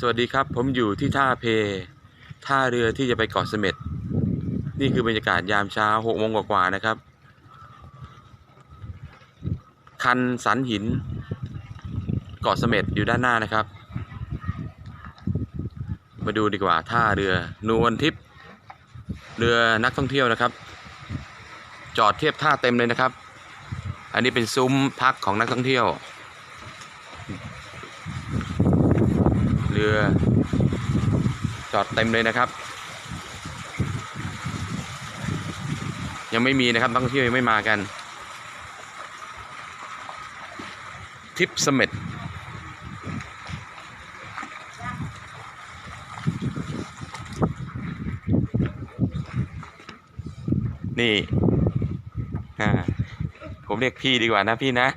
สวัสดีครับผมอยู่ที่ท่าเพ ท่าเรือที่จะไปเกาะเสม็ดนี่คือบรรยากาศยามเช้าหกโมงกว่าๆนะครับ คันสันหิน เกาะเสม็ดอยู่ด้านหน้านะครับ มาดูดีกว่าท่าเรือนวลทิพย์เรือนักท่องเที่ยวนะครับ จอดเทียบท่าเต็มเลยนะครับ อันนี้เป็นซุ้มพักของนักท่องเที่ยว รือจอดเต็มเลยนะครับ ยังไม่มีนะครับนักท่องเที่ยวยังไม่มากันทริปเสม็ดนี่ผมเรียกพี่ดีกว่านะพี่นะ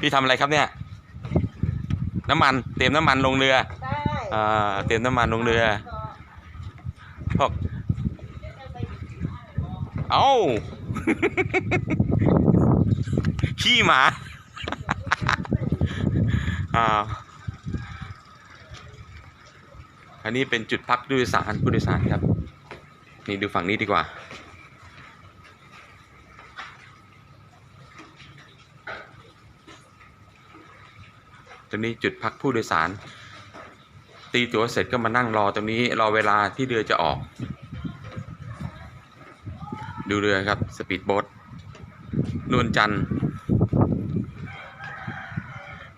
พี่ทำอะไรครับเนี่ย น้ำมันเตรียมน้ำมันลงเรือได้อ่าเตรียมน้ำมันลงเรือพวกเอ้าขี้หมาอ้าวอันนี้เป็นจุดพักผู้โดยสารผู้โดยสารครับ นี่ดูฝั่งนี้ดีกว่า ตรงนี้จุดพักผู้โดยสาร ตีตั๋วเสร็จก็มานั่งรอตรงนี้รอเวลาที่เรือจะออก ดูเรือครับสปีดโบ๊ทนวลจันทร์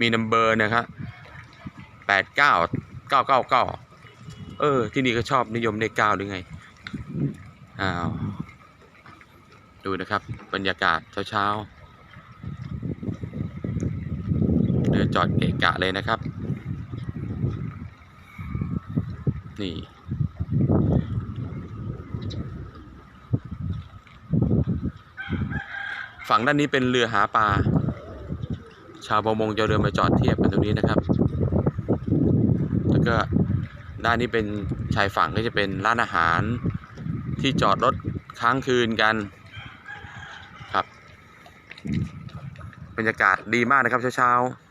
มีนัมเบอร์นะครับแปดเก้าเก้าเก้าเก้าเออ ที่นี่ก็ชอบนิยมเลขเก้าหรือไง อ้าว ดูนะครับ บรรยากาศเช้าๆเรือจอดเกะกะเลยนะครับ นี่ ฝั่งด้านนี้เป็นเรือหาปลา ชาวประมงจะเรือมาจอดเทียบกันตรงนี้นะครับ แล้วก็ด้านนี้เป็นชายฝั่งก็จะเป็นร้านอาหารที่จอดรถค้างคืนกันครับบรรยากาศดีมากนะครับเช้าๆ